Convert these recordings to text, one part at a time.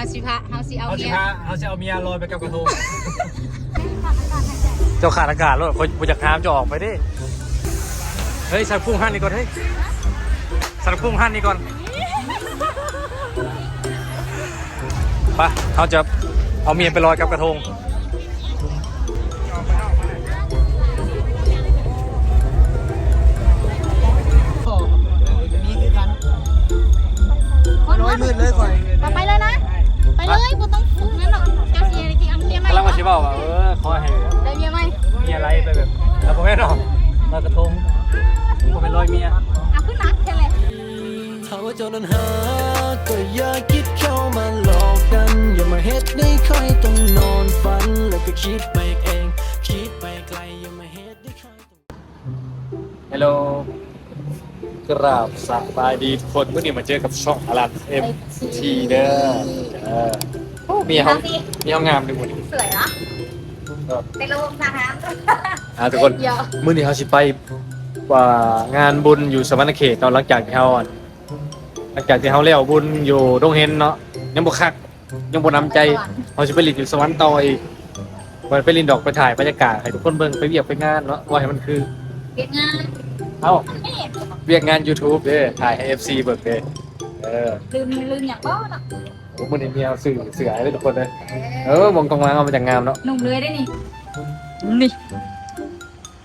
าสิพะเฮาสิเอาเอาสิเมียพาเอาสิเอาเมียลอยไปกับกระทงเจ้าขาดอากาศรถคนบุจากน้ำจะออกไปดิเฮ้ยสัตว์พุ่งหันนี่ก่อนเฮ้ยสัตว์พุ่งหันนี่ก่อนไปเขาจะเอาเมียไปลอยกับกระทงร้อยมืดเลยก่อน ไปเลยนะ ไปเลยบ่ต้องปลุกนั่นหรอกเจ้าเสียจริงๆเอาเมียไหมกำลังมาชิบอกว่าเออขอให้ได้เมียไหมมีอะไรไปแบบแล้วผมแม่นอกลอยกระทงผมเป็นลอยเมียเอาขึ้นนักแค่เลยถ้าว่าเจ้านั้นหาก็อย่าคิดเข้ามาหลอกกันอย่ามาเฮ็ดได้ค่อยต้องนอนฝันแล้วก็คิดไปเองคิดไปไกลอย่ามาเฮ็ดได้ค่อยต้องฮัลโหลกราบสบายดีทุกคนเมื่อนี้มาเจอกับช่องอลันเอ็มทีเด้อ เออมีห้องมีห้องงามด้วยหมดสวยเนาะไปลงนะคะอ่าทุกคนเยอะมื่อนี้เขาสิไปว่างานบุญอยู่สวรรณเขตตอนหลังจากที่เขาอะหลังจากที่เขาเลี้ยวบุญอยู่ดงเฮนเนาะยังบ่คักยังบ่นำใจเขาสิไปลินอยู่สวรรค์ต่ออีกมันไปลินดอกไปถ่ายบรรยากาศให้ทุกคนเบิ่งไปเวียกไปงานเนาะว่าให้มันคือเก็บงานเอ้าเวียกงาน YouTube เด้อถ่ายให้ FC เบิ่งเด้อเออลืมลืมอย่างบ้าเนาะ โอ้มื่อนี้มีเอาสื่อเสือให้ทุกคนเลย เออมองกองล้างเอามาจากงามเนาะหนุ่มเลยได้นี่นี่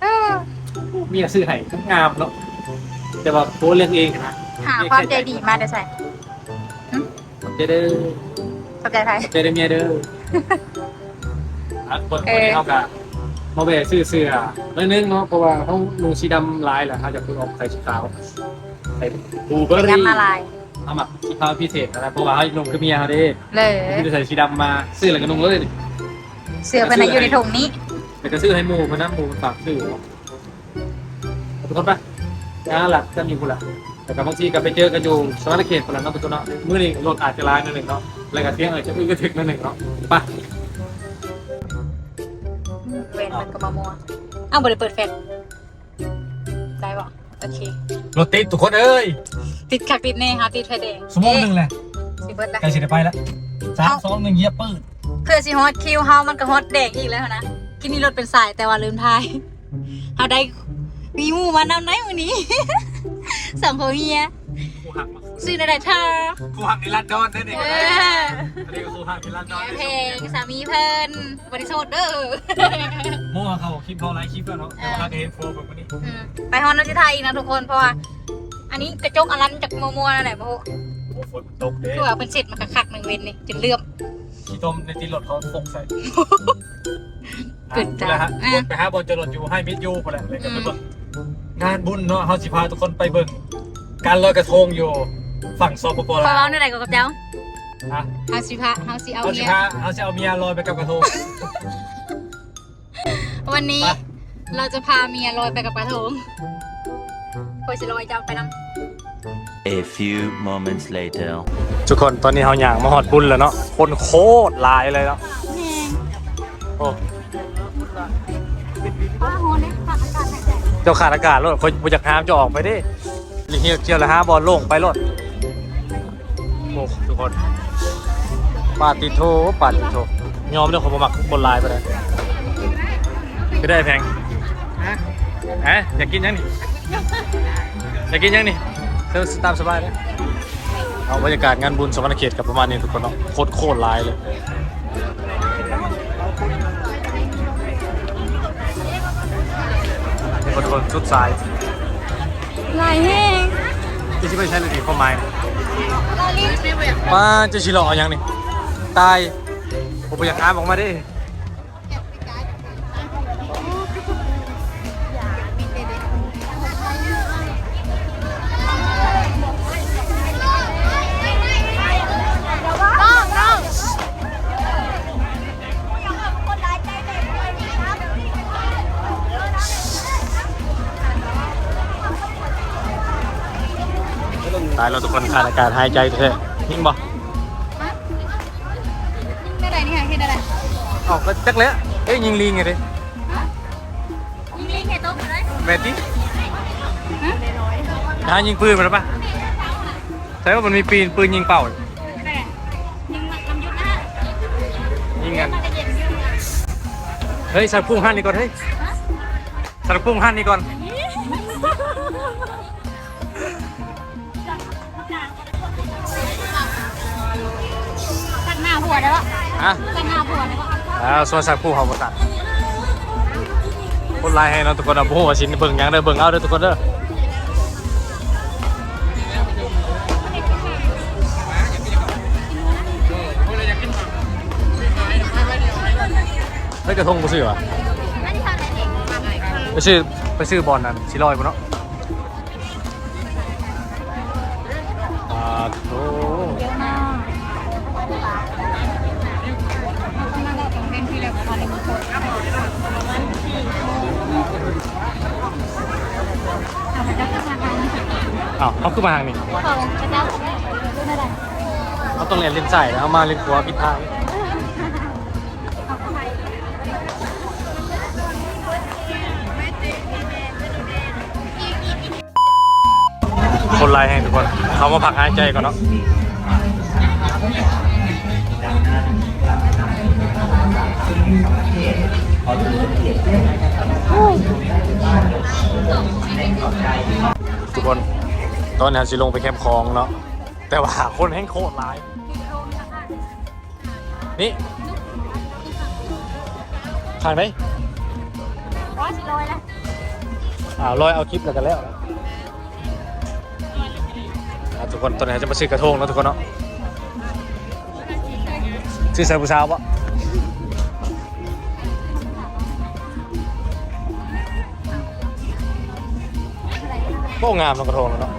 เออมีเอาสื่อให้ทั้งงามเนาะแต่ว่าโพสต์เรื่องเองนะหาความใจดีมาเดี๋ยวใส่เด้อเด้อสนใจใครเจอเมียเด้ออะคนคนนี้เขากะมาแบะซื้อเสื้อเรื่องนึงเนาะเพราะว่าเขาลุงสีดำลายแหละเขาจะเพิ่งออกใส่สีขาวใส่บูเบอรี่ยำมาลาย เอามาสีขาวพิเศษนะเพราะว่าเขาลุงคือเมียเขาเด้เลยที่ใส่สีดำมาซื้ออะไรกันลุงเลยเสือเป็นอะไรอยู่ในถุงนี้แต่ก็ซื้อให้หมูมันนะหมูมันฝากซื้อทุกคนปะงานหลักจะมีคุณละแต่กับบางทีก็ไปเจอกันอยู่สวรรณเขตคนละเนาะเป็นตัวเนาะมื้อนี้รถอาจจะลายนิดหนึ่งเนาะอะไรกับเที่ยงเออจะอึ้งกระถึกนิดหนึ่งเนาะไปเวนมันก็มามัวอ้าวบริเปิดแฟลชได้ป่ะโอเค รถติดทุกคนเอ้ยติดขักติดแน่ค่ะติดไฟแดงสมองหนึ่งแหละสิเบิร์ดละใกล้สิได้ไปแล้วสามสองหนึ่งเหยียบปืดเพื่อสิฮอตคิวเฮามันก็ฮอตแดกอีกแล้วนะกินนี่รถเป็นสายแต่ว่าลืมทายเฮาได้มีหมู่มานำไหนวันนี้สองคนเฮีย กูหักมาซื้อได้เธอกูหักในลานดอนได้เด็กเออัอนนี้ก็กูหักในลานดอนเพลงสามีเพิ่นบริโภคเด้อมั่วเขาคลิปเขาไลฟ์คลิปแล้วเนาะแต่ว่าหักเห็นโฟมแบบนี้อืมไปฮอนนทิไทยอีกนะทุกคนเพราะว่าอันนี้กระจกอลันจากมัวๆนั่นแหละเพราะโอ้ฝนตกเด้คือว่าเป็นเสร็จมันคักๆหนึ่งเวนนี่จนเลื่อมขี้ต้มในตีรถเขาฟกใส่เกิดจ้ะแล้วฮะอะไปหาบอลจรถอยู่ให้มิดยูไปแหละเลยกันไปเบิ่งงานบุญเนาะเขาสิพาทุกคนไปเบิ่งการลอยกระทงอยู่ ฝั่งสปปพอลาวเราในไหนกับเจ้าอะเฮาสิพะเฮาสิเอาเขาสิเมียพาเขาสิเอาเมียลอยไปกับกระทง วันนี้ไป เราจะพาเมียลอยไปกับปลาทงคอยสิลอยเจ้าไปน A few moments later. ทุกคนตอนนี้เขาอย่างมาหอดบุญแล้วเนาะคนโคตรหลายเลยเนาะโอ้ำป้าฮอนเนี่ยขาดอากาศหายใจเจ้าขาดอากาศรถคนบุจากน้ำจะออกไปดิลิเฮียเจียวละห้าบอลโล่งไปรถ โอ้ทุกคนปาติโทปาติโทยอมเรื่องของบมักบนลายไปเลยก็ได้แพงฮะอยากกินยังนี่อยากกินยังนี่เธอตามสบายเลยเอาบรรยากาศงานบุญสมรรถเขตกับประมาณนี้ทุกคนเนาะโคตรโคตรหลายเลยคนคนชุดสายลายแห้งที่ที่ไม่ใช่เลยดีข้อไม้ลายลิ้นไม่เบียป้าจะชิหลอกยังนี่ตายผมอยากอาบออกมาดิตายเราทุกคนขาดอากาศหายใจแท้ ยิงบ่ได้ไรนี่ค่ะเฮ็ดอะไรออกก็จักแล้วเอ้ยยิงลิงไงดิยิงลิงเฮ็โตกเลยแมตตี้ะยิงปืนมาแล้วปะใช่ว่ามันมีปีนปืนยิงเป่ายิงลำยุดนะยิงกันเฮ้ยสารพุ่งห้านี่ก่อนเฮ้ยสารพุ่งห้านี่ก่อน ได้ปะอะตั้งหน้าผัวได้ปะแล้วส่วนใส่พุ่งเขาบ่ตัดคนลายให้เนาะทุกคนเอาพุ่งว่าชิ้นเบิ่งหยังเด้อเบิ่งเอาเด้อทุกคนเด้อเฮ้ยกระทงบ่ซื้อวะอันนี้ทำอะไรเองไปซื้อไปซื้อบอลนั่นสิลอยบ่เนาะ เพลงที่เร็วพอเลยมันโคตรเอาไปจับทางการอ้าวเขาขึ้นมาทางนี้เขาไปจับดูไม่ได้เขาต้องเรียนเล่นใส่แล้วเอามาเล่นหัวผิดทางคนลายแห่งทุกคน เขามาพักหายใจก่อนเนาะ ทุกคน ตอนนี้สิลงไปแคมป์คลองเนาะ แต่ว่าคนแห่งโคตรหลาย นี่ผ่านไหมร้อยสิร้อยแล้วอ่าลอยเอาคลิปแล้วกันแล้วอะทุกคนตอนนี้จะมาซื้อกระทงแล้วทุกคนเนาะซื้อใส่ผู้สาวปะ โอ้งามเนาะกระทงเนาะ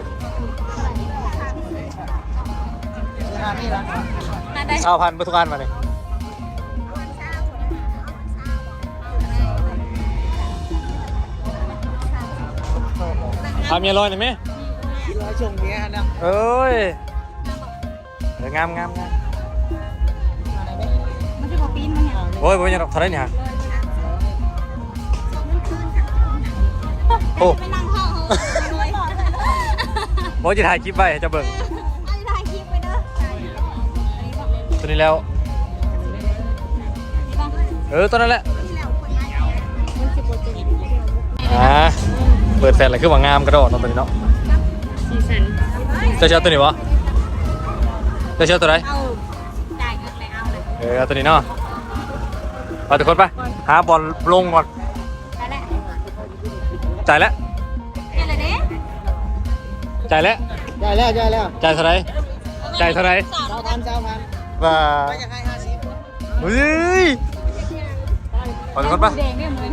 ได้ชาวพันธุ์ทุกอันมาเนี่ยทำเมียลอยหน่อยไหมร้อยชงเนี้ยนะเอ้ยเอองามงามงามมันจะบอกปีนมันเนี่ยโอ้ยบ่ยังดอกเท่าไหรเนี่ยฮะโอ้ไปนั่งห้อง เขาเลยบ่จะถ่ายคลิปไว้ให้เจะเบิ่งไอ้ถ่ายคลิปไปเด้อตัวนี้แล้ว เออตัวนั้นแหละอ่าเปิดแฟนอะไรคือว่างามกระโดดเนาะตัวนี้เนาะสีสันเจะเชื่อตัวนี้วะเจะเชื่อตัวไหน เอาจ่ายเงินไปเอาเลยเออเอาตัวนี้เนาะไปทุกคนไปหาบอลลงก่อนได้แหละจ่ายแล้วนี่เลยเด้ จ่ายแล้ว ได้แล้วได้แล้วจ่ายเท่าไหรจ่ายเท่าไหรเจ้าพันเจ้าพันว่าไม่อยากให้ห้าสิบเฮ้ยไปทุกคนไปแดงเนี่ยเหมือน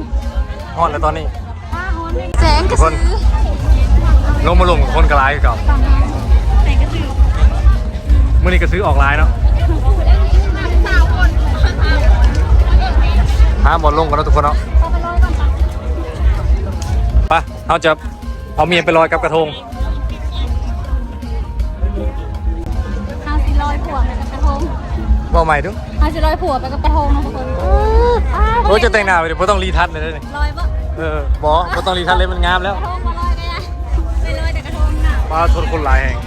ฮอนแล้วตอนนี้ป้าฮอนเลยแสงกทุระกคสืนอลงมาลงกับคนกระไรกับ แสงกระสือมื่อนี้ก็ซื้อออกไลน์เนาะสาวคนหาบอลลงกันแล้วทุกคนเนาะเอาไปร้อยก่อนปะไปเราจะเอาเมียไปลอยกับกระทง อาสิร้อยผัวไปกับกระทงบอกใหม่ดูเอาสิร้อยผัวไปกับกระทงนะทุกคนโอ้จะแต่งหน้าไปเดี๋ยวบ่ต้องรีทัชเลยเด้อนี่ร้อยบะเออบอบ่ต้องรีทัชเลยมันงามแล้วกระทงมาลอยไงไปลอยแต่กระทงน่ะมาทนคนหลายแห่ง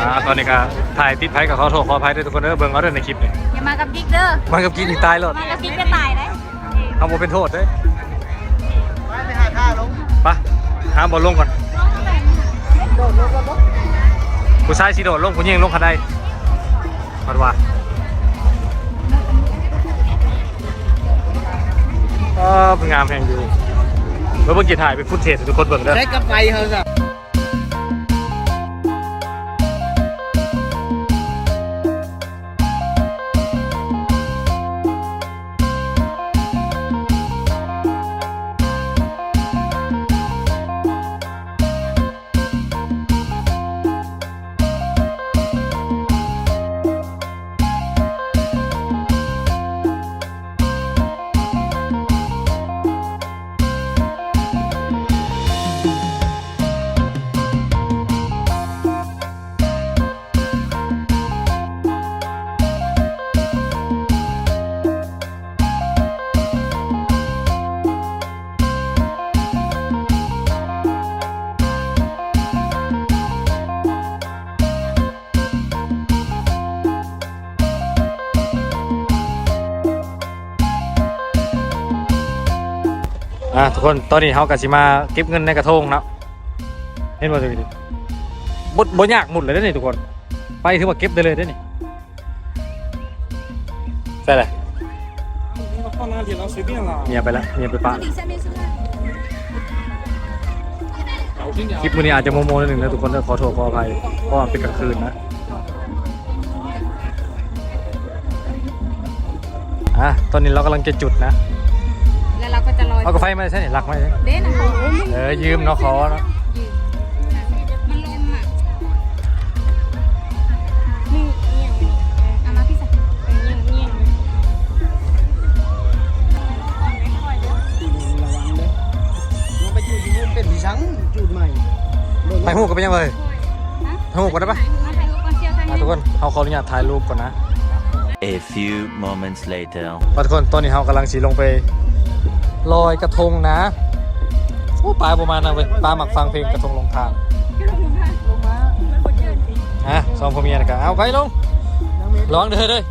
อ่าตอนนี้ก็ถ่ายติดไพ่กับขอโทษขออภัยด้วยทุกคนเด้อเบิ่งเอาเด้อในคลิปนี่อย่ามากับกิ๊กเด้อมันกับกินนี่ตายแล้วมากับกิ๊กก็ตายได้เอาบ่เป็นโทษเด้อไปไปหาข้าวลงไปหาบอลลงก่อนผู้ชายสิโดดลงผู้หญิงลงคันใดพัดว่าเอองามแห่งอยู่เมื่อเบิ่งกี่ถ่ายเป็นฟุตเทจให้ทุกคนเบิ่งเด้อ ใช้กับไฟเขาสับอะ ทุกคนตอนนี้เฮากะสิมาเก็บเงินในกระทงเนาะเห็นบ่ทุกทีบ่บ่ยากหมดเลยเด้อนี่ทุกคน ไปถือว่าเก็บได้เลยเด้อนี่ใช่เลยเมียไปล้วเมียไปปะคลิปมื้อนี้อาจจะโมโมนิดนึงนะทุกคนขอโทษขออภัยเพราะว่ามันเป็นกลางคืนนะอะตอนนี้เรากำลังจะจุดนะ เราก็จะลอยเอากระไฟมาใช่ไหมหลักมาใช่เด้นะขอเออยืมเนาะขอเนาะมันลมอะนี่เงี่ยงเอามาพี่สักเงี่ยงเงี่ยงลงไปจูดอยู่เป็นผีสังจูดใหม่ไปหูกันไปยังเลยไปหูกันได้ปะมาถ่ายรูปก่อนเชียวถ่ายอะทุกคนเขาขออนุญาตถ่ายรูปก่อนนะ A few moments later. ทุกคนตอนนี้เขากำลังสีลงไป ลอยกระทงนะโอ้ปลาประมาณนั้นเว้ยปลาหมักฟังเพลงกระทงลงทางอะสองพ่อเมียนะครับเอาไปลงร้องเด้อเด้อ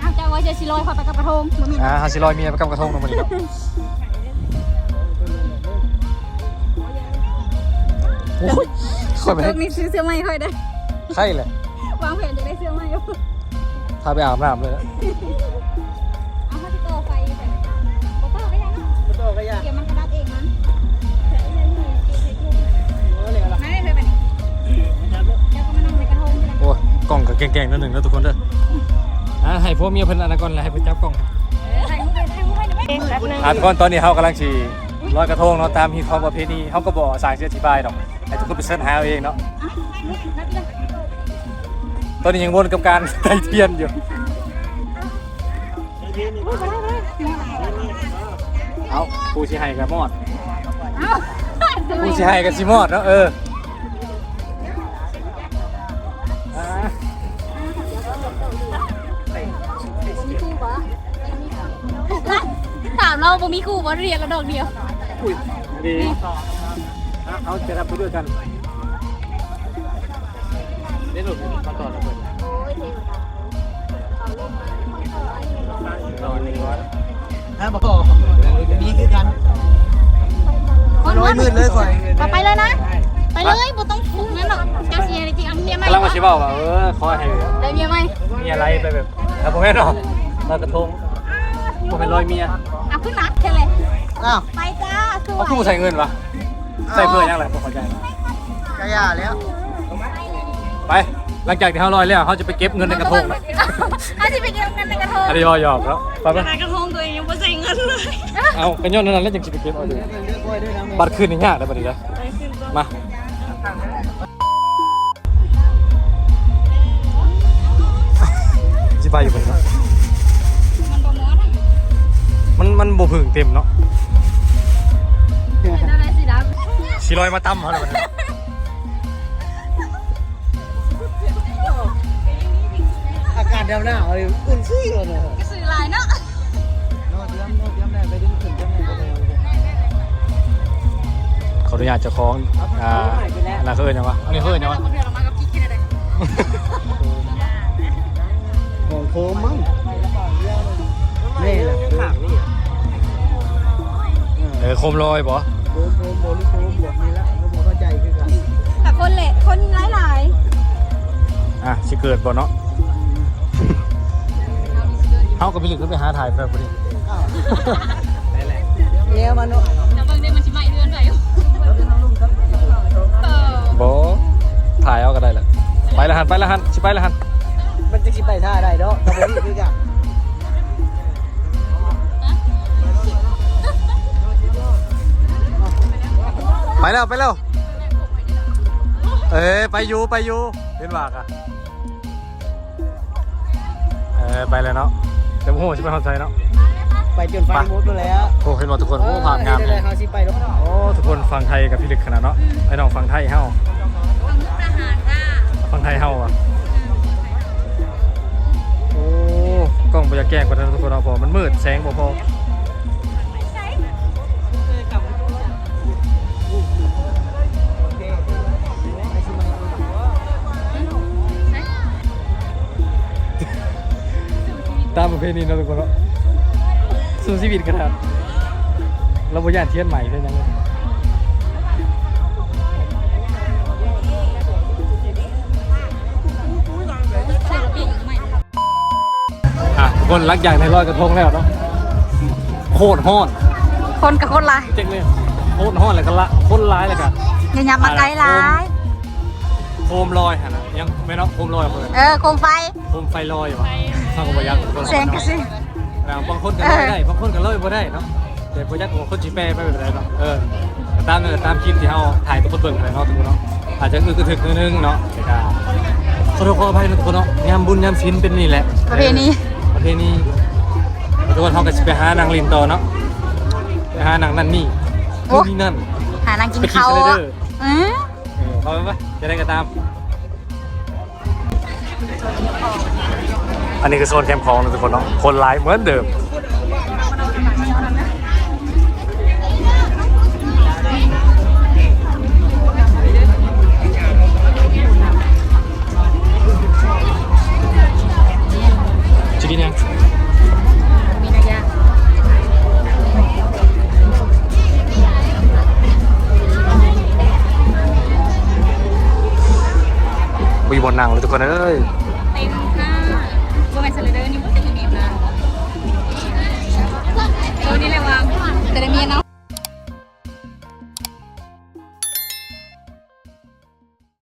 อ้าวเจ้าว่าจะสิลอยพอไปกับกระทงมันมีอ่าฮาสิลอยเมียไปกับกระทงลงมาดิเนาะโอ้ยค่อยไปเธให้อมีซื้อเสื้อใหม่ค่อยได้ไข่เลยวางแผนจะได้เสื้อใหม่เอาพาไปอาบน้ำเลยเอะโตก็ยากเดี๋ยวมันกระดับเองมันโอ้เลยละไม่ได้เคยไปนี่เดี๋ยวก็มานั่งในกระทงใช่ไหมโอ้ยกล่องกับแกงๆนั่นหนึ่งแล้วทุกคนเด้ออะให้พ่อเมียเพิ่นอันนั้นก่อนแล้วให้ไปจับกล่องถ่ายรูปไปถ่ายรูปไปเดี๋ยวแป๊บนึงอะทุกคนตอนนี้เขากำลังฉีลอยกระทงเนาะตามฮิตของประเพณีเขาก็บอกสายเสียอธิบายดอกให้ทุกคนไปเสิร์ชหาเอาเองเนาะตอนนี้ยังวนกับการไต่เทียนอยู่ เอาผู้ชีให้กับมอดผู้ชีให้กับซีมอดเนาะเอออะถามเราบ่มีคู่บ่เรียนแล้วดอกเดียว อุ้ยดีอะเอาจะรับไปด้วยกัน ต้องปลุกนั่นหรอกเจ้าเสียจริงๆเอาเมียใหม่กำลังมาชิบอกว่าเออขอให้ได้เมียใหม่มีอะไรไปแบบแล้วผมแม่นอนลอยกระทงผมเป็นรอยเมียเอาขึ้นนักแค่เลยอ้าวไปจ้าสวเขายคู่ใส่เงินวะใส่เพื่อยังไงผมเข้าใจนะกระยาแล้วไปหลังจากที่เขาลอยแล้วเขาจะไปเก็บเงินในกระทงนะอาจะไปเก็บเงินในกระทงอันนี้หยอกแล้วไปไปในกระทงตัวเองยังไม่ใส่เงินเลยเอากระย้อนนั้นแล้วยังจะไปเก็บเอาดูเลือกกล้วยด้วยนะบัตรคืนนี่ยากเลยบัตรนี้นะมา จิไปอยู่บนนี้มันบ่มอดมันมันโบผึ่งเต็มเนาะเป็นอะไรสิดาสีลอยมาตั้มเขาเลยมันนี้อากาศเดาวหน้าเอาเลยอุ่นซี่เลยเนาะก็สื่อลายเนาะเนาะเตรียมเนาะเตรียมได้ไปดึงขึ้นเตรียมได้ไปเลยขออนุญาตเจ้าของอ่าอะไรเขาเอ่ยยังวะอันนี้เขาเอ่ยยังวะเดี๋ยวเรามากับกิ๊กกินอะไรข องโคมมั้งนี่แหละขางนี่เออโคมลอยบ่โคมโคมโมลิโคมบอกนี่ละก็บอกเข้าใจคือกันแต่คนเละคนหลายหลายอะสิเกิดบ่เนาะเฮากับพี่ลึกขึ้นไปหาถ่ายแบบนี้เนี่ยมันเนาะแต่บางเดือนมันชิใหม่เดือนไหนเออบ่ถ่ายเอาก็ได้แหละไปละหันไปละหันสิไปละหัน มันจะสิไปท่าได้เนาะแต่บ่มีคือกันไปแล้วไปแล้วเอ้ยไปอยู่ไปอยู่เป็นวากอะเออไปแล้วเนาะแต่โอ้โหสิไปเข้าใจเนาะไปจนไฟมุดไปแล้วโอ้เห็นบ่ทุกคนโอ้ผ่านงามเลเลยยเขาสิไปรถโอ้ทุกคนฟังไทยกับพี่ลึกขนาดเนาะไอ้น้องฟังไทยเฮาเอามุกทหารค่ะฟังไทยเฮาอะ ล้องบ่อยาแกล้งกว่านั้นทุกคนเอาพอมันมืดแสงบ่พอตามประเพณีนะทุกคนเนาะสู้ชีวิตกันครับเราบ่ย่านเทียนใหม่ด้วยยังไงอะ คนรักอย่างในลอยกระทงแล้วเนาะโคตรฮอดคนกับคนลายเจ๊งเลยโคตรฮอดเลยกันละคนร้ายเลยกันอย่าหยับมาไกลร้าย โคมลอยฮะนะยังไม่เนาะโคมลอยเพื่อนเออโคมไฟโคมไฟลอยอยู่วะสร้างกบยักษ์คนเสียงกระซิบอ่าบางคนก็ลอยได้บางคนก็ลอยบ่ได้เนาะแต่พยักษ์ของคนจีแปรไม่เป็นไรเนาะเออแต่ตามนั่นแหละตามคลิปที่เขาถ่ายทุกคนเบิ่งไปเนาะทุกคนเนาะอาจจะอึกกระทึกนิดนึงเนาะแต่ก็ขอโทษขออภัยนะทุกคนเนาะยามบุญยามศีลเป็นนี่แหละประเพณี ประเพณีทุกคนเขาก็จะไปหานางลินต่อเนาะไปหานางนั่นนี่นู่นนี่นั่น หานางกินไปขี่เขาสไลเดออะร์อืมเออเขาไปปะจะได้ก็ตาม อันนี้คือโซนแคมป์ของนะทุกคนเนาะคนร้ายเหมือนเดิม ทุกคนเอ้ย